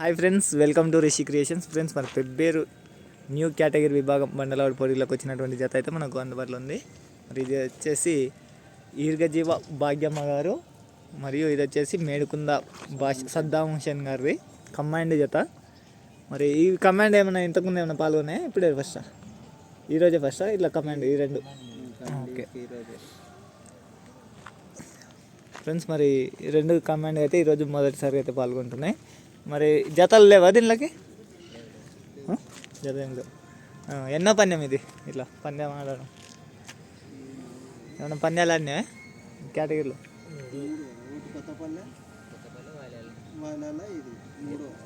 Hi friends welcome to Rishi creations. Friends మన Pebbair new category విభాగం బండలవాడి పోటీలకు వచ్చినటువంటి జత అయితే మనకు అందుబాటులో ఉంది. మరి ఇది వచ్చేసి ఈర్గజీవ భాగ్యమ్మ గారు మరియు ఇది వచ్చేసి మేడుకుంద భాష సద్దాం హుసేన్ గారిది కమాండ్ జత. మరి ఈ కమాండ్ ఏమైనా ఇంతకుముందు ఏమైనా పాల్గొన్నాయా? ఇప్పుడే ఫస్ట్ ఈరోజే ఫస్టా ఇట్లా కమాండ్ ఈ రెండు? ఓకే. ఫ్రెండ్స్ మరి రెండు కమాండ్ అయితే ఈరోజు మొదటిసారి అయితే పాల్గొంటున్నాయి. మరి జతలు లేవా దీనిలోకి? జత ఏం లేవు. ఎన్నో పందెం ఇది? ఇట్లా పందెం ఆడడం. ఏమైనా పందాలు ఆడినావా? కేటగిరీలో?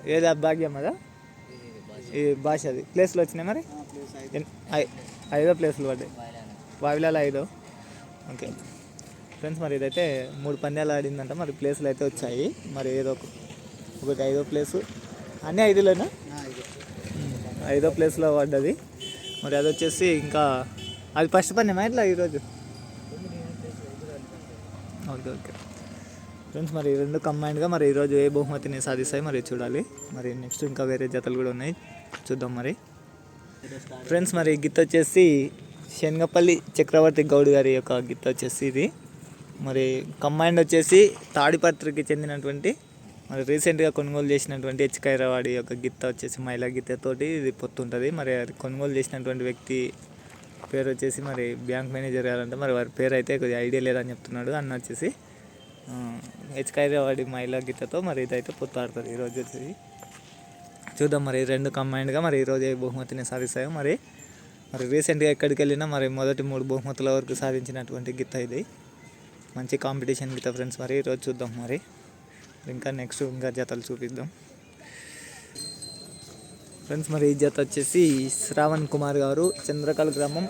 ఏది భాగ్యం అదా? ఈ భాష అది. ప్లేస్లో వచ్చినాయి మరి? ఐదో ప్లేస్లు పడ్డాయి. వావిలాల ఐదో. ఓకే. ఫ్రెండ్స్ మరి ఇదైతే మూడు పందాలు ఆడిందంట. మరి ప్లేస్లు అయితే వచ్చాయి. మరి ఏదో ఒక- ఒకటి ఐదో ప్లేసు. అన్నీ ఐదులోనా? ఐదో. ప్లేస్లో పడ్డది. మరి అది వచ్చేసి ఇంకా అది ఫస్ట్ పందెమా ఇట్లా ఈరోజు? Okay okay. ఫ్రెండ్స్ మరి ఈ రెండు కంబైన్డ్గా మరి ఈరోజు ఏ బహుమతిని సాధిస్తాయి మరి చూడాలి. మరి నెక్స్ట్ ఇంకా వేరే జతలు కూడా ఉన్నాయి. చూద్దాం మరి. ఫ్రెండ్స్ మరి గిత్త వచ్చేసి శనగపల్లి చక్రవర్తి గౌడ్ గారి యొక్క గిత్త వచ్చేసి ఇది. మరి కంబైండ్ వచ్చేసి తాడిపత్రికి చెందినటువంటి మరి రీసెంట్గా కొనుగోలు చేసినటువంటి హెచ్కైరవాడి యొక్క గిత్త వచ్చేసి మహిళా గిత్తతోటి ఇది పొత్తుంటుంది. మరి అది కొనుగోలు చేసినటువంటి వ్యక్తి పేరు వచ్చేసి మరి బ్యాంక్ మేనేజర్ గారంటే. మరి వారి పేరు అయితే కొద్దిగా ఐడియా లేదని చెప్తున్నాడు. అన్న వచ్చేసి హెచ్కైరవాడి మహిళా గిత్తతో మరి ఇదైతే పొత్తు ఆడుతుంది ఈరోజు వచ్చేసి చూద్దాం మరి రెండు కంబైన్డ్గా మరి ఈరోజు ఏ బహుమతిని సాధిస్తాయో మరి. మరి రీసెంట్గా ఎక్కడికి వెళ్ళినా మరి మొదటి మూడు బహుమతుల వరకు సాధించినటువంటి గిత్త ఇది. మంచి కాంపిటీషన్ గిత్త ఫ్రెండ్స్ మరి. ఈరోజు చూద్దాం మరి. ఇంకా నెక్స్ట్ ఇంకా జతలు చూపిద్దాం. ఫ్రెండ్స్ మరి ఈ జత వచ్చేసి శ్రావణ్ కుమార్ గారు చంద్రకల్ గ్రామం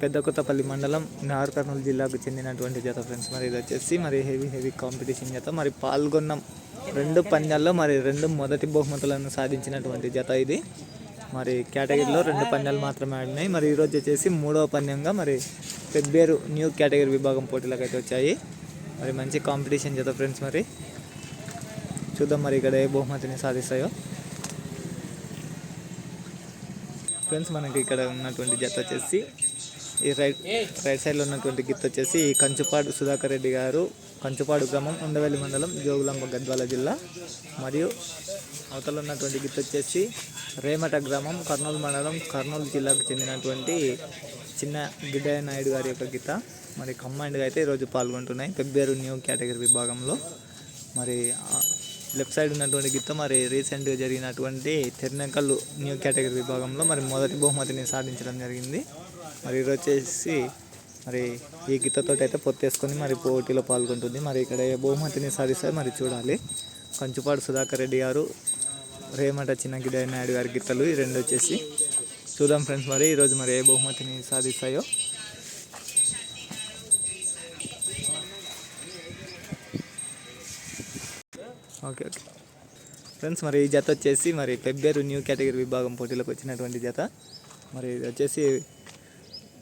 పెద్ద కొత్తపల్లి మండలం నార్ కర్నూలు జిల్లాకు చెందినటువంటి జత ఫ్రెండ్స్ మరి ఇది వచ్చేసి మరి హెవీ హెవీ కాంపిటీషన్ జత. మరి పాల్గొన్న రెండు పంద్యాల్లో మరి రెండు మొదటి బహుమతులను సాధించినటువంటి జత ఇది. మరి కేటగిరీలో రెండు పంద్యాలు మాత్రమే ఆడినాయి. మరి ఈరోజు వచ్చేసి మూడవ పందెంగా మరి పెబ్బేరు న్యూ కేటగిరీ విభాగం పోటీలకు అయితే వచ్చాయి. మరి మంచి కాంపిటీషన్ చేద్దాం ఫ్రెండ్స్ మరి. చూద్దాం మరి ఇక్కడ ఏ బహుమతిని సాధిస్తాయో. ఫ్రెండ్స్ మనకి ఇక్కడ ఉన్నటువంటి జత వచ్చేసి ఈ రైట్ రైట్ సైడ్లో ఉన్నటువంటి గిత్త వచ్చేసి కంచుపాడు సుధాకర్ రెడ్డి గారు కంచుపాడు గ్రామం ఉండవల్లి మండలం జోగులాంబ గద్వాల జిల్లా. మరియు అవతల ఉన్నటువంటి గిత్త వచ్చేసి రేమట గ్రామం కర్నూలు మండలం కర్నూలు జిల్లాకు చెందినటువంటి చిన్న గిడ్డయ్య నాయుడు గారి యొక్క గీత మరి కంబైండ్గా అయితే ఈరోజు పాల్గొంటున్నాయి. పెబ్బేరు న్యూ కేటగిరీ విభాగంలో. మరి లెఫ్ట్ సైడ్ ఉన్నటువంటి గిత్త మరి రీసెంట్గా జరిగినటువంటి తెర్నకల్లు న్యూ కేటగిరీ విభాగంలో మరి మొదటి బహుమతిని సాధించడం జరిగింది. మరి ఈరోజు వచ్చేసి మరి ఈ గిత్తతో అయితే పొత్తేసుకొని మరి పోటీలో పాల్గొంటుంది. మరి ఇక్కడ ఏ బహుమతిని సాధిస్తే మరి చూడాలి. కంచుపాడు సుధాకర్ రెడ్డి గారు రేమట చిన్నగిడ్డ నాయుడు గారి గిత్తలు ఈ రెండు వచ్చేసి చూద్దాం ఫ్రెండ్స్ మరి ఈరోజు మరి ఏ బహుమతిని సాధిస్తాయో. Okay okay. ఫ్రెండ్స్ మరి ఈ జత వచ్చేసి మరి పెబ్బేరు న్యూ కేటగిరీ విభాగం పోటీలకు వచ్చినటువంటి జత. మరి ఇది వచ్చేసి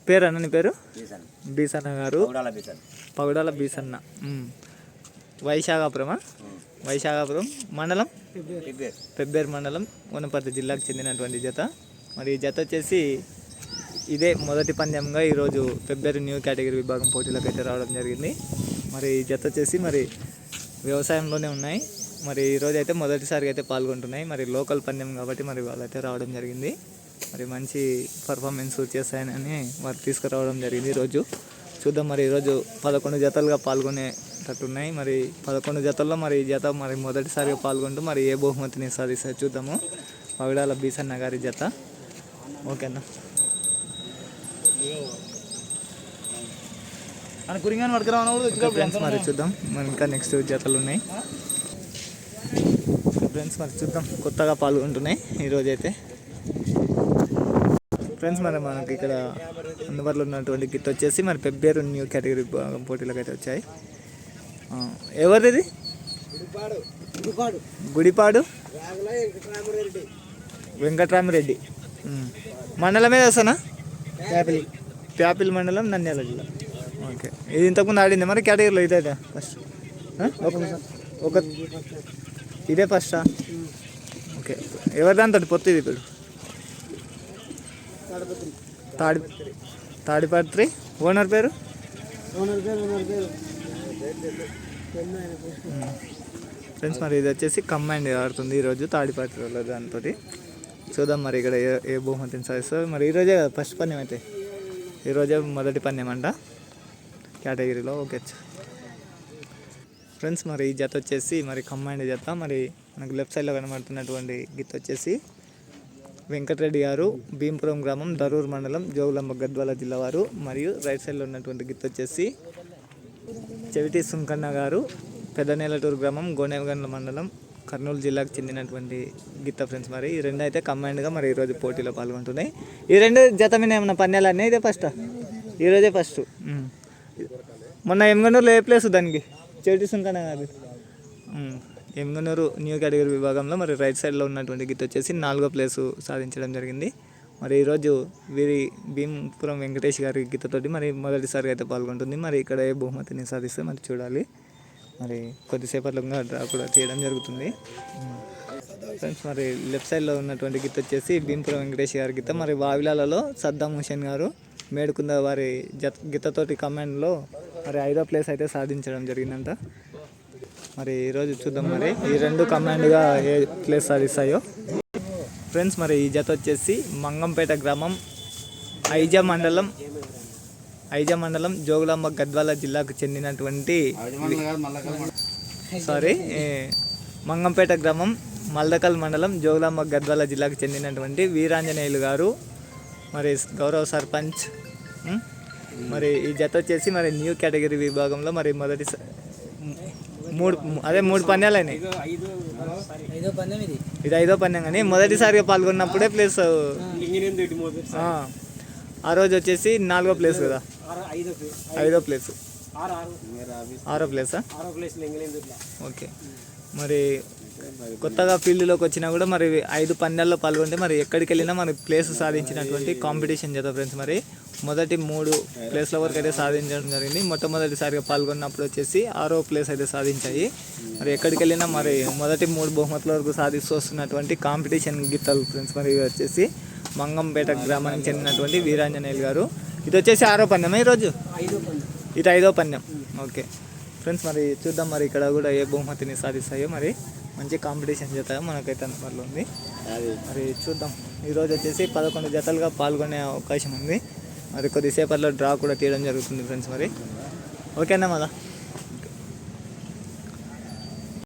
పేరు అన్న నీ పేరు? బీసన్న. గారు. పగడాల బీసన్న. వైశాఖాపురమా? వైశాఖాపురం మండలం? పెబ్బేరు మండలం వనపర్తి జిల్లాకు చెందినటువంటి జత. మరి ఈ జత వచ్చేసి ఇదే మొదటి పందెంగా ఈరోజు పెబ్బేరు న్యూ కేటగిరీ విభాగం పోటీలకు అయితే రావడం జరిగింది. మరి ఈ జత వచ్చేసి మరి వ్యవసాయంలోనే ఉన్నాయి. మరి ఈరోజు అయితే మొదటిసారిగా అయితే పాల్గొంటున్నాయి. మరి లోకల్ పందెం కాబట్టి మరి వాళ్ళైతే రావడం జరిగింది. మరి మంచి పర్ఫార్మెన్స్ చేస్తాయని వారు తీసుకురావడం జరిగింది ఈరోజు. చూద్దాం మరి ఈరోజు పదకొండు జతలుగా పాల్గొనేటట్టున్నాయి. మరి పదకొండు జతల్లో మరి ఈ జత మరి మొదటిసారిగా పాల్గొంటూ మరి ఏ బహుమతిని సాధిస్తాయో చూద్దాము. పగడాల బీసన్న గారి జత. ఓకేనా? ఫ్రెండ్స్ మరి చూద్దాం. మరి ఇంకా నెక్స్ట్ జతలు ఉన్నాయి ఫ్రెండ్స్ మరి చూద్దాం. కొత్తగా పాల్గొంటున్నాయి ఈరోజు అయితే ఫ్రెండ్స్ మరి మనకి ఇక్కడ అందుబాటులో ఉన్నటువంటి గిట్ వచ్చేసి మరి పెబ్బేరు న్యూ కేటగిరీ పోటీలకు అయితే వచ్చాయి. ఎవరిది గుడిపాడు. వెంకటరామరెడ్డి. ఉమ్. మండలమే వస్తానా యాపిల్ ప్యాపిల్. మండలం నంద్యాల జిల్లా ఓకే. ఇది ఇంతకుముందు ఆడింది మరి కేటగిరీలో ఇదైతే ఫస్ట్. ఒక ఒక ఇదే ఫస్టా ఓకే. ఎవరి దాంతో పొత్తు ఇది ఇప్పుడు? తాడి తాడిపత్రి. ఓనర్ పేరు? పెన్ను ఫ్రెండ్స్ మరి ఇది వచ్చేసి కంబైండ్ ఆడుతుంది ఈరోజు తాడిపత్రి వాళ్ళ దాంతో చూద్దాం మరి ఇక్కడ ఏ ఏ బహుమతిని సాధిస్తారు మరి ఈరోజే ఫస్ట్ పన్యం అయితే? ఈరోజే మొదటి పన్యం అంట. కేటగిరీలో ఓకే. ఫ్రెండ్స్ మరి ఈ జత వచ్చేసి మరి కంబైండ్ జత. మరి మనకు లెఫ్ట్ సైడ్లో కనబడుతున్నటువంటి గీత వచ్చేసి వెంకటరెడ్డి గారు భీంపురం గ్రామం దరూర్ మండలం జోగులాంబ గద్వాల జిల్లా వారు. మరియు రైట్ సైడ్లో ఉన్నటువంటి గీత వచ్చేసి చెవిటి సుంకన్న గారు పెద్దనేలటూరు గ్రామం గోనెగండ్ల మండలం కర్నూలు జిల్లాకు చెందినటువంటి గీత ఫ్రెండ్స్. మరి ఈ రెండు అయితే కంబైన్డ్గా మరి ఈరోజు పోటీలో పాల్గొంటున్నాయి. ఈ రెండు జత మీద ఏమైనా పన్యాలు అన్నీ ఇదే ఫస్ట్ ఈరోజే ఫస్ట్ మొన్న ఎమ్గనూరులో ఏ ప్లేస్ దానికి? చెవిటి ఉంటాను అది. ఉమ్. ఎమ్గనూరు న్యూ కేటగిరీ విభాగంలో మరి రైట్ సైడ్లో ఉన్నటువంటి గిత్త వచ్చేసి నాలుగో ప్లేసు సాధించడం జరిగింది. మరి ఈరోజు వీరి భీంపురం వెంకటేష్ గారి గీతతోటి మరి మొదటిసారి అయితే పాల్గొంటుంది. మరి ఇక్కడ ఏ బహుమతిని సాధిస్తే మరి చూడాలి. మరి కొద్దిసేపట్లో డ్రా కూడా చేయడం జరుగుతుంది. ఫ్రెండ్స్ మరి లెఫ్ట్ సైడ్లో ఉన్నటువంటి గీత వచ్చేసి భీంపురం వెంకటేష్ గారి గీత మరి వావిలాలలో సద్దాం హుసేన్ గారు మేడుకుంద వారి జత గీతతోటి కమాండ్లో మరి ఐదో ప్లేస్ అయితే సాధించడం జరిగిందంట. మరి ఈరోజు చూద్దాం మరి. ఈ రెండు కమాండ్గా ఏ ప్లేస్ సాధిస్తాయో. ఫ్రెండ్స్ మరి ఈ జత వచ్చేసి మంగంపేట గ్రామం ఐజా మండలం ఐజా మండలం జోగులాంబ గద్వాల జిల్లాకు చెందినటువంటి సారీ మంగంపేట గ్రామం మల్దకల్ మండలం జోగులాంబ గద్వాల జిల్లాకు చెందినటువంటి వీరాంజనేయులు గారు. మరి గౌరవ సర్పంచ్ మరి ఈ జత వచ్చేసి మరి న్యూ కేటగిరీ విభాగంలో మరి మొదటి మూడు అదే మూడు పందాలు అయినాయి. ఇది. ఇది ఐదో పందెం కానీ మొదటిసారిగా పాల్గొన్నప్పుడే ప్లేస్. ఆ, ఆ రోజు వచ్చేసి నాలుగో ప్లేస్ కదా. ఐదో ఐదో ప్లేస్. ఆరు ఆరు. ఆరో ప్లేసా? ఓకే. మరి కొత్తగా ఫీల్డ్లోకి వచ్చినా కూడా మరి ఐదు పందాల్లో పాల్గొంటే మరి ఎక్కడికి వెళ్ళినా మరి ప్లేస్ సాధించినటువంటి కాంపిటీషన్ చేద్దాం ఫ్రెండ్స్ మరి. మొదటి మూడు ప్లేస్ల వరకు అయితే సాధించడం జరిగింది. మొట్టమొదటిసారిగా పాల్గొన్నప్పుడు వచ్చేసి ఆరో ప్లేస్ అయితే సాధించాయి. మరి ఎక్కడికి వెళ్ళినా మరి మొదటి మూడు బహుమతుల వరకు సాధిస్తూ వస్తున్నటువంటి కాంపిటీషన్ గీతాలు ఫ్రెండ్స్ మరి వచ్చేసి మంగంపేట గ్రామానికి చెందినటువంటి వీరాంజనేయులు గారు. ఇది వచ్చేసి ఆరో పందెం ఈరోజు? ఇది ఐదో పందెం. ఓకే. ఫ్రెండ్స్ మరి చూద్దాం మరి ఇక్కడ కూడా ఏ బహుమతిని సాధిస్తాయో మరి మంచి కాంపిటీషన్ జత మనకైతే అందుబాటులో ఉంది. మరి చూద్దాం. ఈరోజు వచ్చేసి పదకొండు జతలుగా పాల్గొనే అవకాశం ఉంది. మరి కొద్దిసేపట్లో డ్రా కూడా తీయడం జరుగుతుంది ఫ్రెండ్స్ మరి. ఓకేనా మళ్ళా